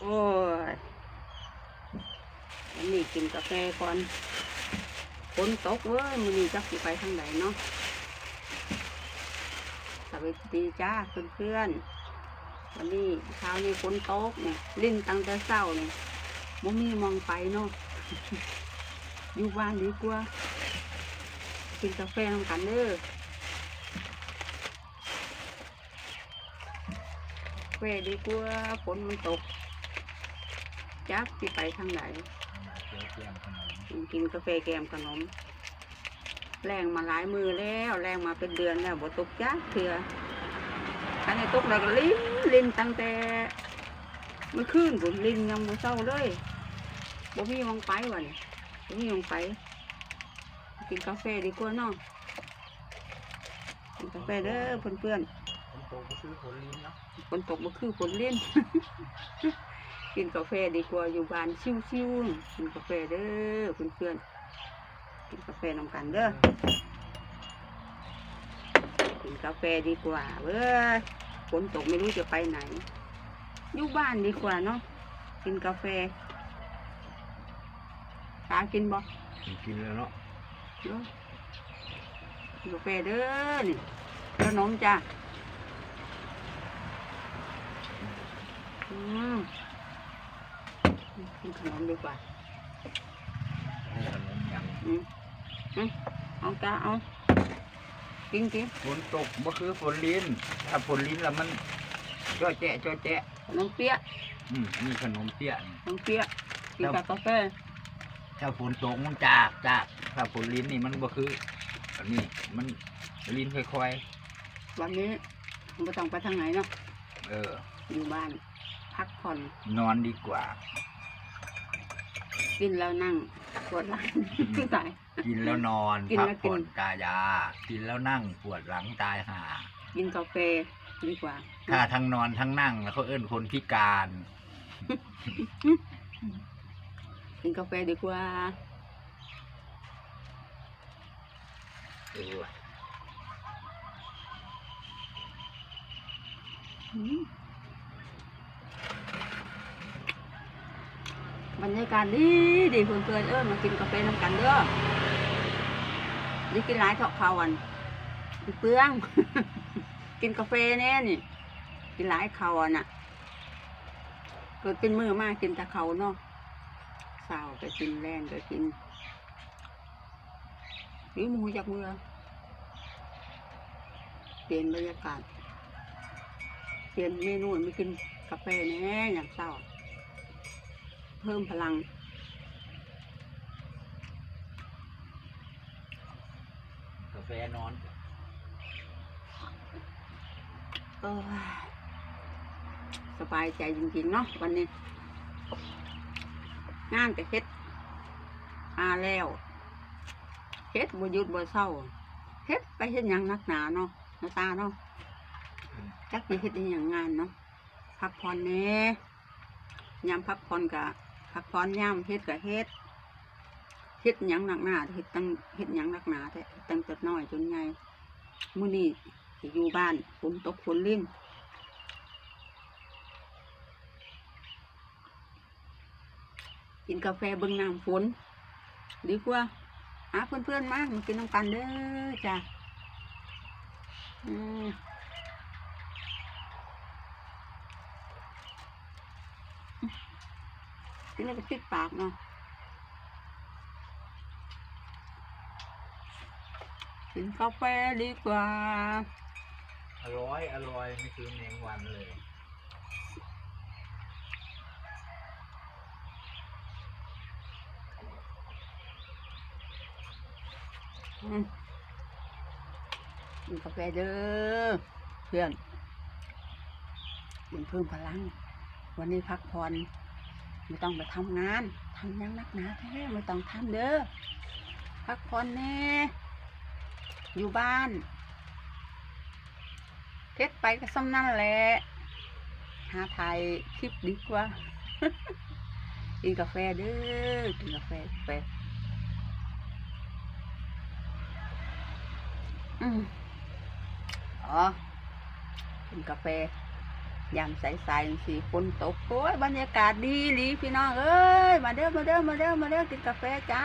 โอ้ยวันนี้กินกาแฟก่อนฝนตกเว้ยมื้อนี้จักสิไปทางไหนเนาะสวัสดีจ้าเพื่อนๆวันนี้เช้านี้ฝนตกเนี่ยลิ้นตั้งแต่เช้าเนี่ยบ่มีมองไปเนาะอยู่บ้านดีกว่ากินกาแฟนำกันเด้อเฟดีกว่าฝนมันตก จักสิไปทางไหนเจียวเจียมขนมกินกาแฟแกมขนม แรงมาหลายมือแล้วแรงมาเป็นเดือนแล้วบ่ตกจักเถื่ออันนี้ตกแล้วก็ลิ้นลิ้นตั้งแต่เมื่อคืนผมลิ้นยังบ่เศร้าเลยบ่มีหมองไปวะนี่บ่มีหมองไป กินกาแฟดีกว่าเนาะกินกาแฟเด้อเพื่อนๆคนโตก็ซื้อผลลิ้นเนาะฝนตกมาคือฝนเล่น กินกาแฟดีกว่าอยู่บ้านชิวๆกินกาแฟเด้อเพื่อนๆกินกาแฟนำกันเด้อกินกาแฟดีกว่าเว้ยฝนตกไม่รู้จะไปไหนอยู่บ้านดีกว่าเนาะกินกาแฟตากินบ่กินแล้วเนาะเนาะกินกาแฟเด้อนี่ขนมจ้ะอืม กินขนมดีกว่าให้ขนมยังอืมอืมเอาจ้าเอากินกินฝนตกบ่คือฝนลิ้น ถ้าฝนลิ้นแล้วมันจ้อแจ๊ะจ้อแจ๊ะขนมเปี๊ยะอืมมีขนมเปี๊ยะนี่ขนมเปี๊ยะกินกับกาแฟถ้าฝนตกมันจากจากถ้าฝนลิ้นนี่มันบ่คืออันนี้มันลิ้นค่อยวันนี้ไม่ต้องไปทางไหนเนาะๆเออ อยู่บ้าน พักผ่อน นอนดีกว่า กินแล้วนั่งปวดหลังคือตาย กินแล้วนอนกินพักแล้วกิน ผ่อนตายา กินแล้วนั่งปวดหลังตายห่า กินกาแฟดีกว่าถ้าทั้งนอนทั้งนั่งแล้วเขาเอิ้นคนพิการ กินกาแฟดีกว่าเออว่ะอืม บรรยากาศดีดีเพื่อนๆเออมากินกาแฟน้ำกันเด้อนี่กินหลายเถาะเขาวันอีเปลือง กินกาแฟแน่นี่ กินหลายเขาอะน่ะ เกิดเป็นมือมากกินแต่เขาเนาะเศร้าก็กินแรงก็กินหรือมูจากเมือเปลี่ยนบรรยากาศ เปลี่ยนเมนูไม่กินกาแฟแน่อย่างเศร้า พิ่มพลัง กาแฟนอนเออสบายใจจริงๆเนาะวันนี้ งานก็เฮ็ดอาแล้วเฮ็ดบ่หยุดบ่เศร้าเฮ็ดไปเฮ็ดหยังนักหนาเนาะหน้าตาเนาะจักสิเฮ็ดอีหยังงานเนาะพักผ่อนแหน่ยามพักผ่อนก็ พักผ่อนยามเฮ็ดก็เฮ็ดเฮ็ดยังหนักหนาเฮ็ดตั้งเฮ็ดยังหนักหนาแต่ตั้งแต่น้อยจนใหญ่มื้อนี้อยู่บ้านฝนตกฝนลิ่นกินกาแฟเบิ่งน้ำฝนดีกว่าหาเพื่อนๆมามากินน้ำกันเด้อจ้ะอืม กินแล้วก็ติดปากเนาะกินกาแฟดีกว่า อร่อยอร่อยไม่คือแมงวันเลยอืมกินกาแฟเด้อเพื่อนกินเพิ่มพลัง วันนี้พักผ่อน ไม่ต้องไปทำงานทำหยังนักหนาแท้ไม่ต้องทำเด้อพักผ่อนแน่อยู่บ้านเพ็ดไปก็ซ้ำนั่นแหละหาถ่ายคลิปดีกว่ากินกาแฟเด้อกินกาแฟกาแฟอืมอ๋อกินกาแฟ ยามใสๆสีฝนตกโอ้ยบรรยากาศดีหลีพี่น้องเอ้ยมาเด้อมาเด้อมาเด้อมาเด้อกินกาแฟจ้า